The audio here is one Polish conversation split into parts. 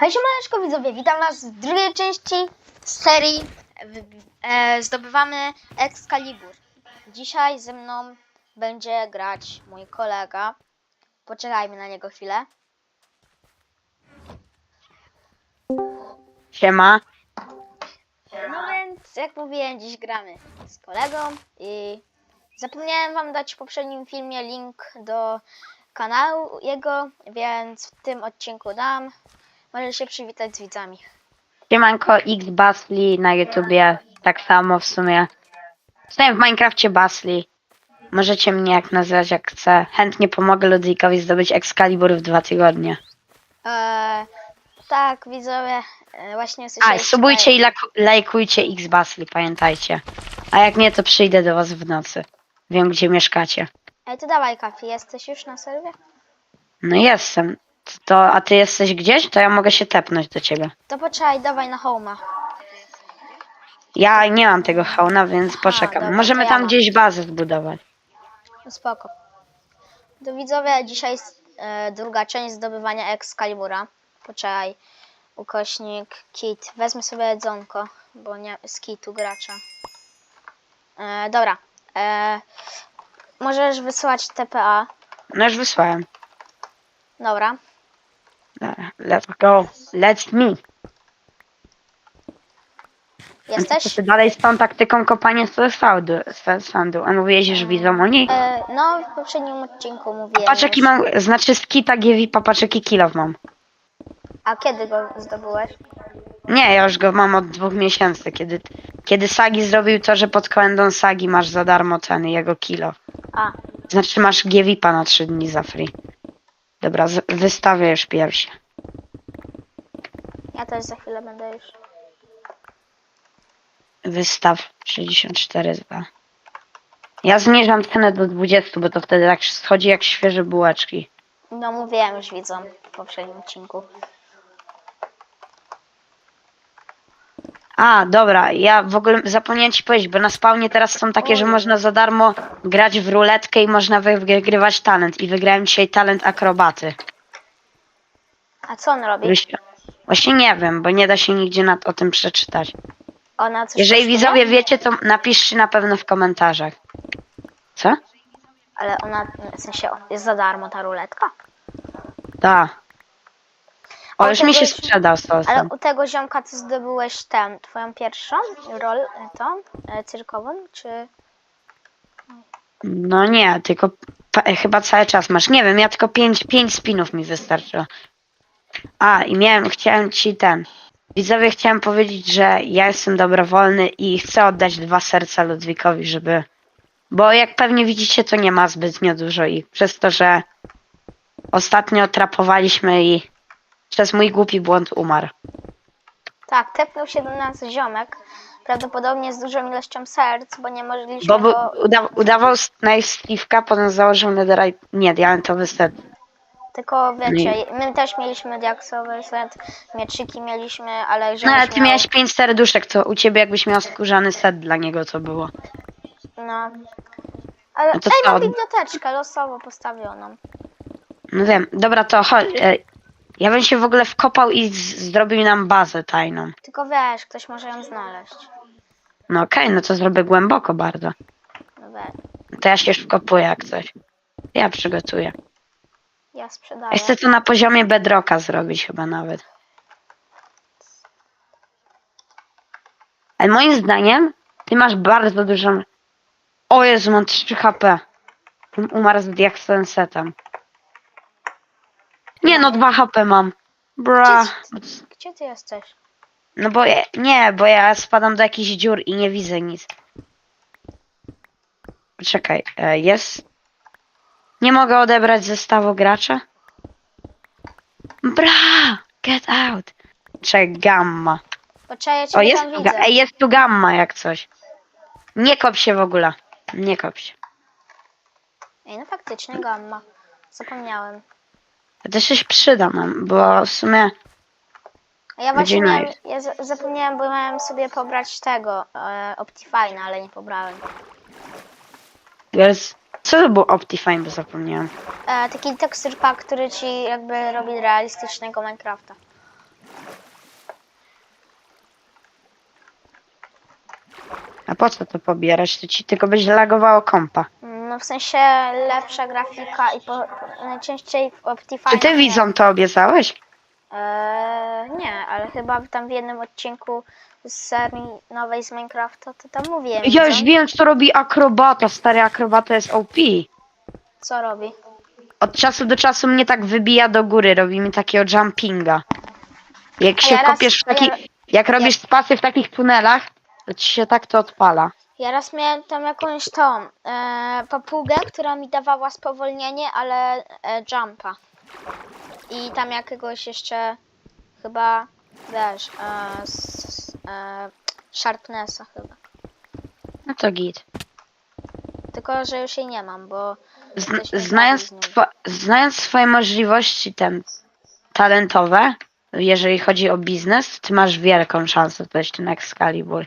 Hej, siemaneczko widzowie, witam was w drugiej części serii e, Zdobywamy Excalibur. Dzisiaj ze mną będzie grać mój kolega. Poczekajmy na niego chwilę. Siema. No więc, jak mówiłem, dziś gramy z kolegą i zapomniałem wam dać w poprzednim filmie link do kanału jego, więc w tym odcinku dam. Możesz się przywitać z widzami. Siemanko X Basli na YouTubie. Tak samo w sumie. Jestem w Minecrafcie Basli. Możecie mnie jak nazywać jak chcę. Chętnie pomogę Ludwikowi zdobyć Excalibur w dwa tygodnie. Eee, tak, widzowie, e, właśnie A, słyszeliście... subujcie i lak- lajkujcie X Basli, pamiętajcie. A jak nie, to przyjdę do was w nocy. Wiem, gdzie mieszkacie. Ej, to dawaj, Kafi, jesteś już na serwie? No jestem. To, a ty jesteś gdzieś? To ja mogę się tepnąć do ciebie. To poczekaj, dawaj na homa. Ja nie mam tego hełna, więc poczekam. dobra, Możemy to ja tam mam. gdzieś bazę zbudować. No Spoko. To widzowie, dzisiaj jest e, druga część zdobywania Excalibura. Poczekaj, ukośnik, kit. Wezmę sobie jedzonko, bo nie z kitu gracza. E, dobra. E, możesz wysłać TPA. No już wysłałem. Dobra. Dobra, Let's go. Let's me. Jesteś? Ty dalej z tą taktyką kopania z sandu, z sandu. A mówiłeś, że widzą oni? E, no, w poprzednim odcinku mówiłem. Już. mam, znaczy z kita GV, patrz jaki kilow mam. A kiedy go zdobyłeś? Nie, ja już go mam od dwóch miesięcy, kiedy, kiedy Sagi zrobił to, że pod komendą Sagi masz za darmo ceny jego kilo. A, Znaczy masz GVP na trzy dni za free. Dobra, z- wystawię już pierwszy. ja też za chwilę będę już. Wystaw 64 2. Ja zniżam cenę do 20, bo to wtedy tak schodzi jak świeże bułeczki. No mówiłem już widzom w poprzednim odcinku. A, dobra, ja w ogóle zapomniałem ci powiedzieć, bo na spawnie teraz są takie, że można za darmo grać w ruletkę i można wy- wygrywać talent. I wygrałem dzisiaj talent akrobaty. A co on robi? Rysia. Właśnie nie wiem, bo nie da się nigdzie nad, o tym przeczytać. Ona coś Jeżeli kosztuje? widzowie wiecie, to napiszcie na pewno w komentarzach. Co? Ale ona, w sensie, jest za darmo ta ruletka? Da. O, A już mi się sprzedał z Ale u tego ziomka ty zdobyłeś tę, twoją pierwszą rolę, tą, e, cyrkową, czy... No nie, tylko pa- chyba cały czas masz. Nie wiem, ja tylko pięć, pięć spinów mi wystarczyło. A, i miałem, chciałem ci ten. Widzowie, chciałem powiedzieć, że ja jestem dobrowolny i chcę oddać dwa serca Ludwikowi, żeby. Bo jak pewnie widzicie, to nie ma zbytnio dużo ich. Przez to, że ostatnio trapowaliśmy i przez mój głupi błąd umarł. Tak, tepnął się do nas ziomek, prawdopodobnie z dużą ilością serc, bo nie mogliśmy Bo go... uda- udawał najsliwka, potem założył netherite. Nie, diamentowy set. Tylko wiecie, my też mieliśmy diaksowy set, mieczyki mieliśmy, ale No żebyś ale ty miał... miałeś pięć serduszek, to u ciebie jakbyś miał skórzany set dla niego, to było. No. Ale... No to Ej, co? mam biblioteczkę losowo postawioną. No wiem, dobra, to chodź. e, Ja bym się w ogóle wkopał i z- zrobił nam bazę tajną. Tylko wiesz, ktoś może ją znaleźć. No okej, no to zrobię głęboko bardzo. No To ja się już wkopuję jak coś. Ja przygotuję. ja sprzedaję. Ja chcę to na poziomie bedrocka zrobić chyba nawet. Ale moim zdaniem, ty masz bardzo dużą... O Jezu, mam 3 HP. Umarł z diaksensetem. Nie no, 2 HP mam. Bra. Gdzie, gdzie ty jesteś? No bo ja, nie, bo ja spadam do jakichś dziur i nie widzę nic. Czekaj, e, jest. Nie mogę odebrać zestawu gracza? Bra! Get out! Czekaj, gamma. Poczekaj, ja cię O, jest tam tu, widzę. ga- ej, jest tu gamma jak coś. Nie kop się w ogóle. Nie kop się. Ej, no faktycznie gamma. Zapomniałem. A to się przyda nam, bo w sumie A ja właśnie miałem, ja zapomniałem, bo miałem sobie pobrać tego e, ale nie pobrałem. jest... Co to był Optifine, bo zapomniałem. E, taki tekstur pack, który ci jakby robi realistycznego Minecrafta. A po co to pobierać? To ci tylko będzie lagowało kompa. W sensie lepsza grafika i po, najczęściej w Optifine. Czy ty widzom to obiecałeś? Eee, nie, ale chyba tam w jednym odcinku z serii nowej z Minecrafta to tam mówiłem. Ja już wiem, co robi akrobata. Stary akrobata jest OP. Co robi? Od czasu do czasu mnie tak wybija do góry, robi mi takiego jumpinga. Jak się ja raz- kopiesz w a ja- takich, jak robisz spację w takich tunelach, to ci się tak to odpala. Ja raz miałem tam jakąś tą e, papugę, która mi dawała spowolnienie, ale e, jumpa. I tam jakiegoś jeszcze chyba, wiesz, e, s, e, sharpnessa chyba. No to git. Tylko, że już jej nie mam, bo Z, jesteśmy znając, z two, znając swoje możliwości ten, talentowe, jeżeli chodzi o biznes, ty masz wielką szansę dojść ten Excalibur.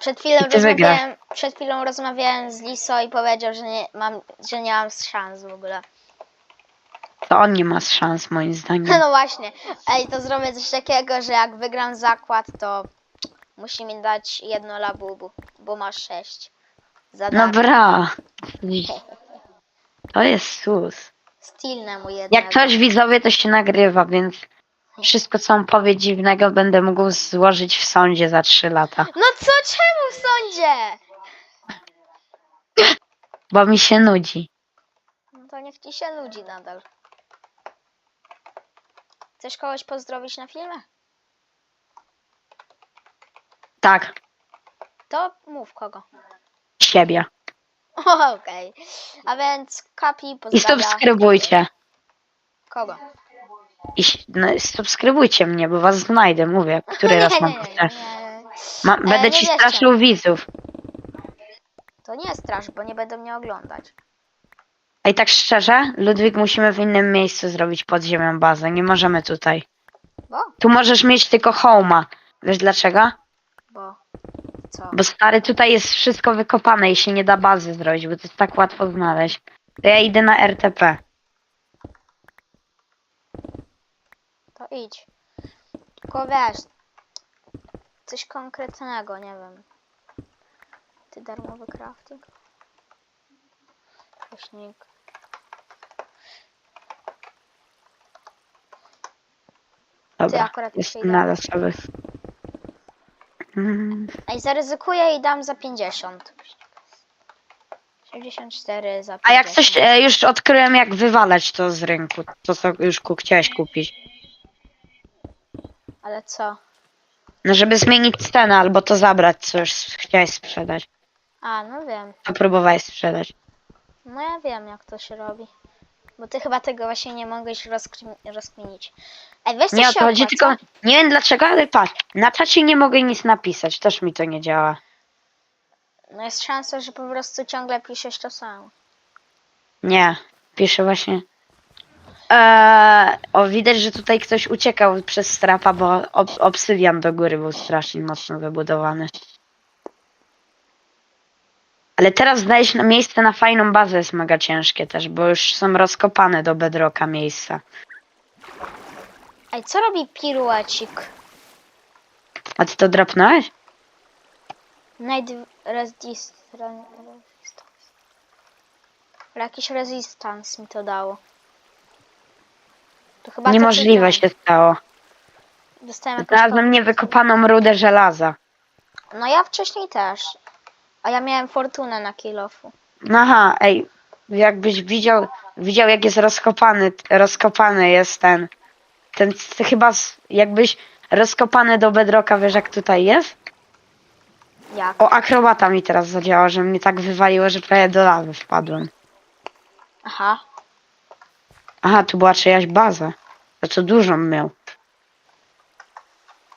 Przed chwilą, I ty wygrasz. rozmawiałem, przed chwilą rozmawiałem z Liso i powiedział, że nie mam, że nie mam szans w ogóle. To on nie ma szans moim zdaniem. No właśnie. Ej, to zrobię coś takiego, że jak wygram zakład, to musi mi dać jedno labubu, bo masz sześć. Za No darmo. bra. To jest sus. Stilne mu jednego. Jak coś widzowie, to się nagrywa, więc wszystko co on powie dziwnego będę mógł złożyć w sądzie za 3 lata. No co, czemu w sądzie? Bo mi się nudzi. No to niech ci się nudzi nadal. Chcesz kogoś pozdrowić na filmie? Tak, To mów kogo. siebie. Okej. A więc Kapi I pozdrawia subskrybujcie. kogo? I no, subskrybujcie mnie, bo was znajdę, mówię. Który raz mam powtarzać. Ma, E, Będę nie ci wiecie. straszył widzów. To nie strasz, bo nie będą mnie oglądać. A i tak szczerze, Ludwik, musimy w innym miejscu zrobić podziemią bazę. Nie możemy tutaj. Bo? Tu możesz mieć tylko homa. Wiesz dlaczego? Bo. Co? Bo stary, tutaj jest wszystko wykopane i się nie da bazy zrobić, bo to jest tak łatwo znaleźć. To ja idę na RTP. Idź. Tylko wiesz, coś konkretnego, nie wiem. Ty darmowy crafting? Kośnik. Dobra, akurat jeszcze idę. na zasoby. Mm, Ej, zaryzykuję i dam za 50. 64 za 50. A jak coś, e, już odkryłem jak wywalać to z rynku. To co już ku, chciałeś kupić. Ale co? No żeby zmienić cenę albo to zabrać, co już chciałeś sprzedać. A, no wiem. To próbowałeś sprzedać. No ja wiem, jak to się robi. Bo ty chyba tego właśnie nie mogłeś rozkmin- rozkminić. Ej, weź Nie o to chodzi, tylko nie wiem dlaczego, ale patrz, na czacie nie mogę nic napisać, też mi to nie działa. No jest szansa, że po prostu ciągle piszesz to samo. Nie, piszę właśnie. Eee, o, widać, że tutaj ktoś uciekał przez strapa, bo ob obsydian do góry był strasznie mocno wybudowany. Ale teraz znaleźć na miejsce na fajną bazę jest mega ciężkie też, bo już są rozkopane do bedrocka miejsca. Ej, co robi piruecik? A ty to dropnąłeś? Night resist... re- resistance. Jakiś resistance mi to dało. To chyba Niemożliwe się stało. Dostałem jakąś Znalazłem niewykopaną rudę żelaza. No ja wcześniej też. A ja miałem fortunę na kilofu. No Aha, ej, jakbyś widział, widział jak jest rozkopany, rozkopany jest ten, ten chyba, jakbyś rozkopany do bedroka, wiesz jak tutaj jest? Jak? O, akrobata mi teraz zadziała, że mnie tak wywaliło, że prawie do lawy wpadłem. Aha. Aha, tu była czyjaś baza. To co dużą miał.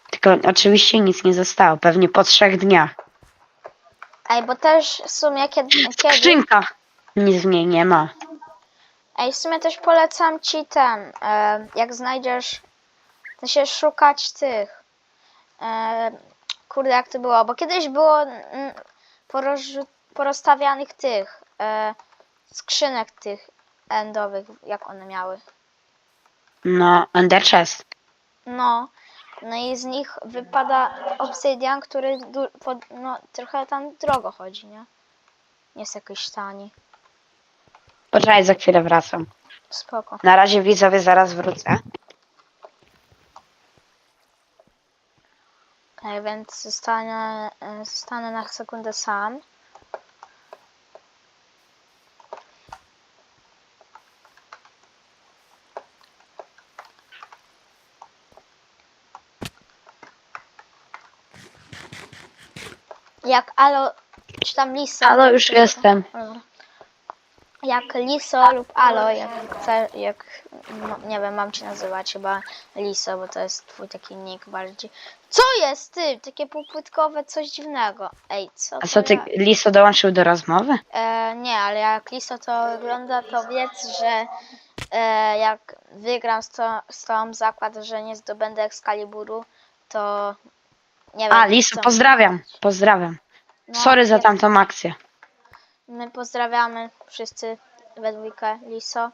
Tylko oczywiście nic nie zostało, pewnie po trzech dniach. Ej, bo też w sumie kiedy... kiedy... Skrzynka! Nic w niej nie ma. Ej, w sumie też polecam ci ten, e, jak znajdziesz, to się szukać tych, e, kurde jak to było, bo kiedyś było mm, porozstawianych tych, e, skrzynek tych endowych, jak one miały. No, Ender Chest. No, No i z nich wypada obsydian, który du- pod, no, trochę tam drogo chodzi, nie? Nie jest jakiś tani. Poczekaj, za chwilę wracam. Spoko. Na razie widzowie zaraz wrócę. Tak, więc zostanę, e, zostanę na sekundę sam. Jak Alo, czy tam Lisa. Halo, już jestem. Jak Liso lub Alo, jak chce, jak, no, nie wiem, mam cię nazywać chyba Liso, bo to jest twój taki nick bardziej. Co jest ty? Takie półpłytkowe, coś dziwnego. Ej, co A co ty, ja? Liso dołączył do rozmowy? E, nie, ale jak Liso to ogląda, to wiedz, że e, jak wygram z, to, z tą zakład, że nie zdobędę Excaliburu, to nie wiem. A, Liso, co- pozdrawiam. Pozdrawiam. No, Sorry za tamtą akcję. My pozdrawiamy wszyscy we dwójkę Liso,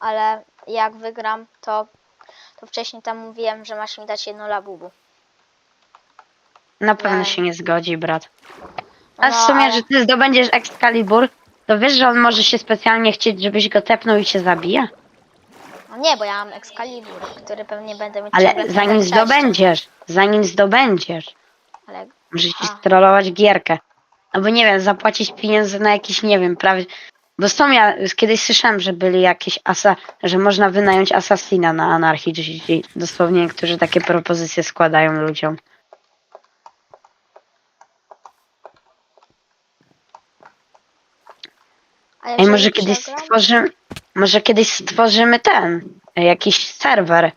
ale jak wygram, to, to wcześniej tam mówiłem, że masz mi dać jedno labubu. Na pewno Nie. się nie zgodzi, brat. A w No, sumie, ale- że ty zdobędziesz Excalibur, to wiesz, że on może się specjalnie chcieć, żebyś go tepnął i cię zabije? No nie, bo ja mam Excalibur, który pewnie będę mieć Ale ciągle w zanim zdobędziesz, zanim zdobędziesz, Ale może ci A. strollować gierkę. Albo nie wiem, zapłacić pieniądze na jakieś, nie wiem, prawie... Bo są ja, kiedyś słyszałem, że byli jakieś asa, że można wynająć asasina na anarchii, czyli dosłownie niektórzy takie propozycje składają ludziom. Ej, może kiedyś stworzymy, może kiedyś stworzymy ten, jakiś serwer,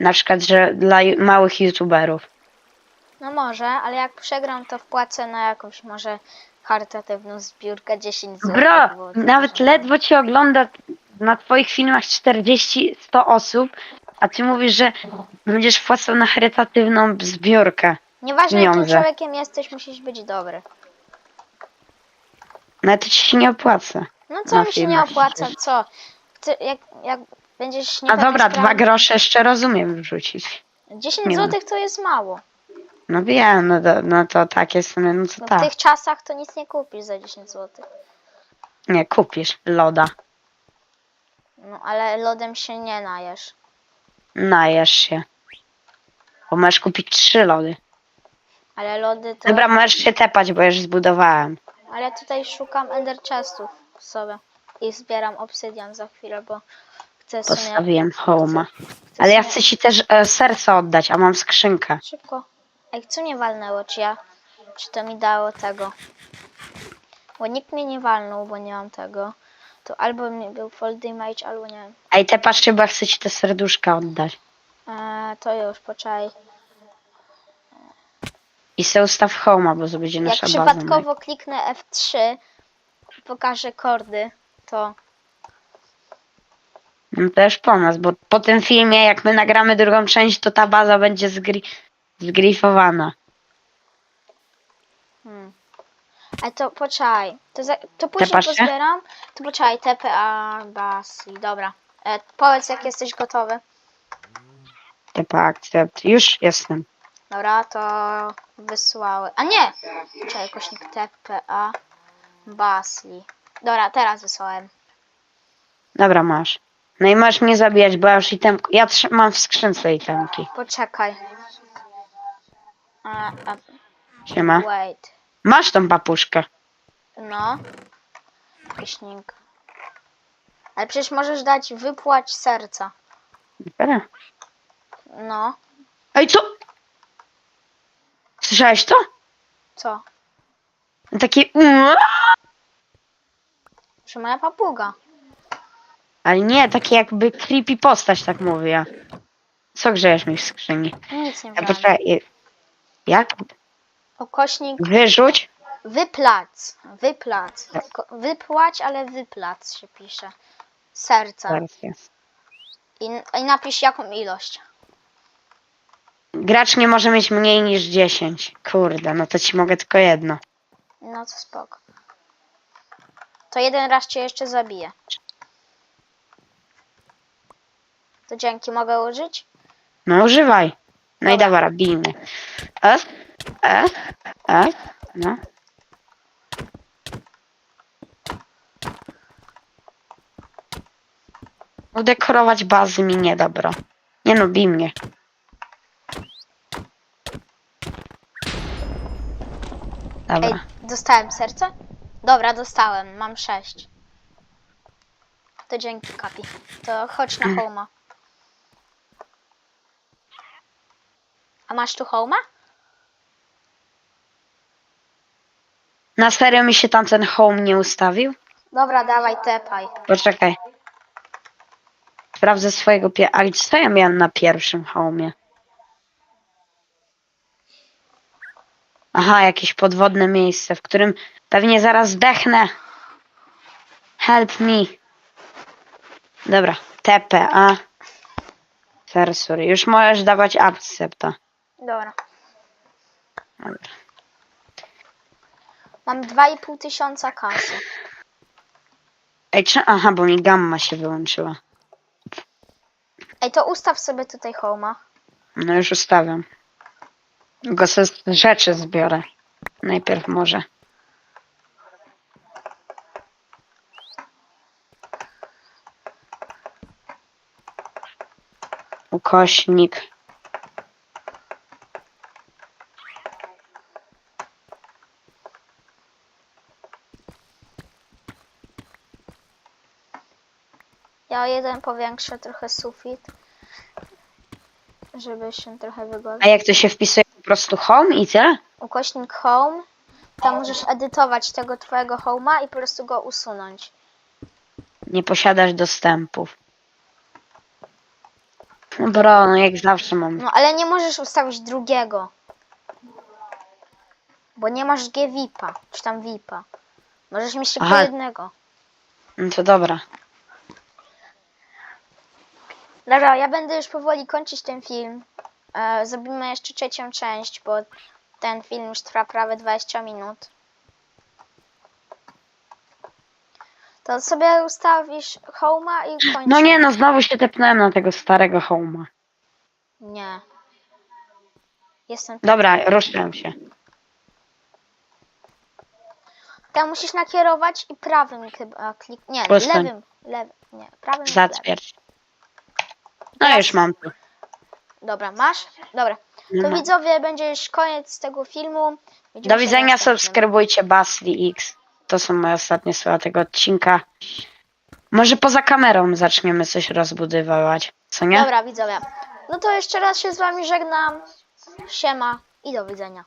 na przykład, że dla małych youtuberów. No może, ale jak przegram, to wpłacę na jakąś może charytatywną zbiórkę 10 zł. Bro, nawet ledwo cię ogląda na twoich filmach 40-100 osób, a ty mówisz, że będziesz wpłacał na charytatywną zbiórkę. Nieważne jakim pieniądze. człowiekiem jesteś, musisz być dobry. No to ci się nie opłaca. No co mi się nie filmach opłaca, przecież. co? Chcę, jak, jak będziesz A niepewny dobra, dwa grosze jeszcze rozumiem wrzucić. 10 nie zł to jest mało. No wiem, no to, no to tak jest, no to No w tak. tych czasach to nic nie kupisz za 10 zł. Nie, kupisz loda, No ale lodem się nie najesz. najesz się. Bo możesz kupić trzy lody. Ale lody to... Dobra, możesz się tepać, bo już zbudowałem. Ale tutaj szukam ender chestów sobie. I zbieram obsydian za chwilę, bo chcę sobie... Postawiłem home'a. chcę Ale ja sobie- chcę ci też e, serce oddać, a mam skrzynkę. Szybko. Ej, co mnie walnęło? Czy ja... Czy to mi dało tego? Bo nikt mnie nie walnął, bo nie mam tego. To albo mi był fall damage, albo nie wiem. Ej, te patrzcie, bo ja chcę ci te serduszka oddać. Eee, to już, poczekaj. I se ustaw home'a, bo to będzie Jak nasza baza. przypadkowo kliknę F3 i pokażę kordy, to No to już po nas, bo po tym filmie, jak my nagramy drugą część, to ta baza będzie zgri zgrifowana. Hmm. Ale to poczekaj. To, za, to później Tepasz się? pozbieram. To poczekaj, TPA Basi. Dobra. E, powiedz jak jesteś gotowy. Typa akcept. Już jestem. Dobra, to wysłały. A nie! Czekaj, kośnik TPA Basli. Dobra, teraz wysłałem. Dobra, masz. No i masz mnie zabijać, bo ja już item... Ja trz- mam w skrzynce itemki. Poczekaj. A, a, Siema. wait. Masz tą papuszkę. No. Kośnik. Ale przecież możesz dać wypłać serca. Dobra. No. Ej, co? Słyszałeś to? Co? Takie... mm, Że moja papuga. Ale nie, takie jakby creepy postać, tak mówię. Co grzejesz mi w skrzyni? Nic nie Ja wiem. poczekaj. Jak? Okośnik Wyrzuć? wyplac. Wyplac. Tylko Wypłać, ale wyplac się pisze. Serca. Jest. I, I napisz jaką ilość. Gracz nie może mieć mniej niż 10. Kurde, no to ci mogę tylko jedno. No to spoko. To jeden raz cię jeszcze zabiję. To dzięki, mogę użyć? No używaj. No i Dobra. dobra, bijmy. E, e, e, no. Udekorować bazy mi nie dobro. Nie no, bij mnie. Dobra. Ej, dostałem serce? Dobra, dostałem. Mam sześć. To dzięki, Kapi. To chodź na Homa. A masz tu Homa? Na serio mi się tam ten home nie ustawił? Dobra, dawaj, tepaj. Poczekaj. Sprawdzę swojego pie... A co ja miałem na pierwszym home? Aha, jakieś podwodne miejsce, w którym pewnie zaraz zdechnę. Help me. Dobra, TPA. Sorry, już możesz dawać accepta. Dobra. Dobra. Mam 2,5 tysiąca kasy. Ej, czy... Aha, bo mi gamma się wyłączyła. Ej, to ustaw sobie tutaj Homa. No już ustawiam. Tylko sobie rzeczy zbiorę. Najpierw może. Ukośnik. O jeden powiększę trochę sufit. Żeby się trochę A wygodnie. jak to się wpisuje po prostu home i tyle? Ukośnik home. Tam możesz edytować tego twojego homa i po prostu go usunąć. Nie posiadasz dostępów. No bro, no jak zawsze mam. No ale nie możesz ustawić drugiego. Bo nie masz G-VIPa, czy tam VIPa. Możesz mieć tylko Aha. jednego. No to dobra. Dobra, ja będę już powoli kończyć ten film. E, zrobimy jeszcze trzecią część, bo ten film już trwa prawie 20 minut. To sobie ustawisz homa i kończysz. No nie no, znowu się tepnąłem na tego starego homa. Nie. Jestem. Dobra, ruszyłem się. Tam musisz nakierować i prawym chyba klik. Nie, lewym. Lewym. Nie, prawym. lewym. Zatwierdź. No już mam tu. Dobra, masz? Dobra. To no. widzowie, będzie już koniec tego filmu. Widzimy Do się widzenia, następnym. subskrybujcie Basli X. To są moje ostatnie słowa tego odcinka. Może poza kamerą zaczniemy coś rozbudowywać, co nie? Dobra, widzowie. No to jeszcze raz się z wami żegnam. Siema i do widzenia.